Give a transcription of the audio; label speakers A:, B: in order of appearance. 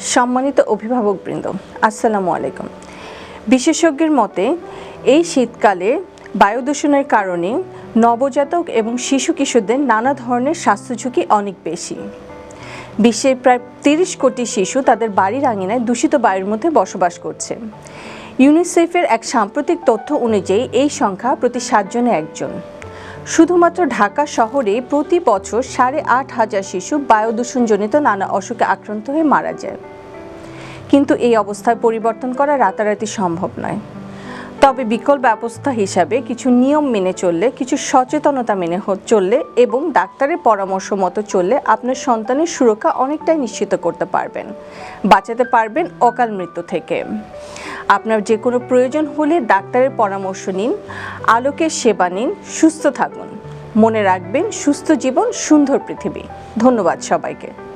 A: সম্মানিত অভিভাবকবৃন্দ, আসসালামু আলাইকুম। বিশেষজ্ঞের মতে, এই শীতকালে বায়ু দূষণের কারণে নবজাতক এবং শিশু কিশোরদের নানা ধরনের স্বাস্থ্য ঝুঁকি অনেক বেশি। বিশ্বের প্রায় তিরিশ কোটি শিশু তাদের বাড়ির আঙিনায় দূষিত বায়ুর মধ্যে বসবাস করছে। ইউনিসেফের এক সাম্প্রতিক তথ্য অনুযায়ী এই সংখ্যা প্রতি সাতজনে একজন। শুধুমাত্র ঢাকা শহরে প্রতি বছর সাড়ে আট হাজার শিশু বায়ু দূষণজনিত নানা অসুখে আক্রান্ত হয়ে মারা যায়। কিন্তু এই অবস্থার পরিবর্তন করা রাতারাতি সম্ভব নয়। তবে বিকল্প ব্যবস্থা হিসাবে কিছু নিয়ম মেনে চললে, কিছু সচেতনতা মেনে চললে এবং ডাক্তারের পরামর্শ মতো চললে আপনার সন্তানের সুরক্ষা অনেকটাই নিশ্চিত করতে পারবেন। বাঁচাতে পারবেন অকাল মৃত্যু থেকে। আপনার যে কোনো প্রয়োজন হলে ডাক্তারের পরামর্শ নিন, আলোকের সেবা নিন, সুস্থ থাকুন। মনে রাখবেন, সুস্থ জীবন সুন্দর পৃথিবী। ধন্যবাদ সবাইকে।